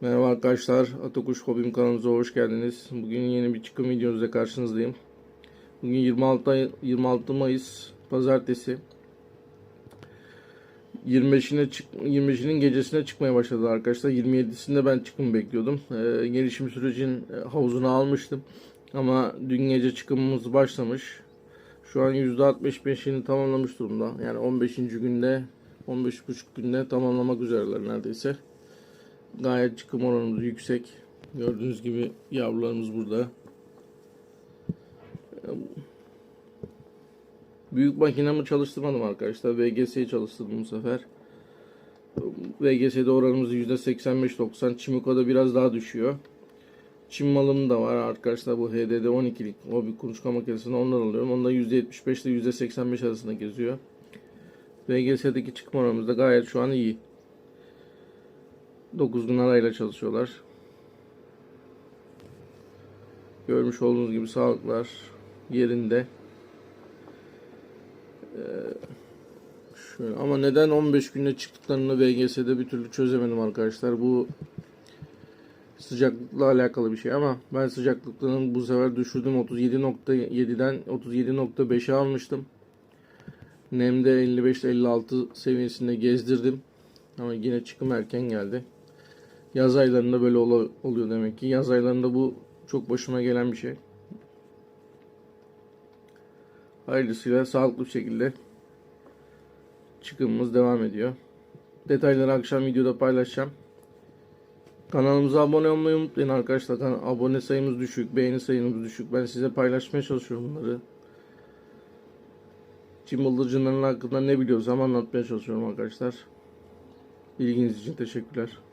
Merhaba arkadaşlar, Atakuş Hobim kanalımıza hoş geldiniz. Bugün yeni bir çıkım videonuzla karşınızdayım. Bugün 26, ay- 26 Mayıs Pazartesi. 25'ine çık 25'inin gecesine çıkmaya başladı arkadaşlar. 27'sinde ben çıkım bekliyordum. Ee, gelişim sürecin e, havuzunu almıştım. Ama dün gece çıkımımız başlamış. Şu an %65'ini tamamlamış durumda. Yani 15. günde 15,5 günde tamamlamak üzereler neredeyse. Gayet çıkım oranımız yüksek. Gördüğünüz gibi yavrularımız burada. Büyük makinamı çalıştırmadım arkadaşlar. VGS'yi çalıştırdım bu sefer. VGS'de oranımız %85-90. Çimiko'da biraz daha düşüyor. Çim malım da var arkadaşlar. Bu HDD 12'lik o bir kuluçka makinesini ondan alıyorum. Onda %75 ile %85 arasında geziyor. VGS'deki çıkma oranımız da gayet şu an iyi. 9 gün arayla çalışıyorlar. Görmüş olduğunuz gibi sağlıklar yerinde. Ee, şöyle ama neden 15 günde çıktıklarını VGS'de bir türlü çözemedim arkadaşlar. Bu sıcaklıkla alakalı bir şey ama ben sıcaklıklarını bu sefer düşürdüm 37.7'den 37.5'e almıştım. Nemde 55-56 seviyesinde gezdirdim. Ama yine çıkım erken geldi. Yaz aylarında böyle ol- oluyor demek ki. Yaz aylarında bu çok başıma gelen bir şey. Hayırlısıyla sağlıklı bir şekilde çıkımımız devam ediyor. Detayları akşam videoda paylaşacağım. Kanalımıza abone olmayı unutmayın arkadaşlar. Abone sayımız düşük, beğeni sayımız düşük. Ben size paylaşmaya çalışıyorum bunları. Çin bıldırcınların hakkında ne biliyorsam anlatmaya çalışıyorum arkadaşlar. İlginiz için teşekkürler.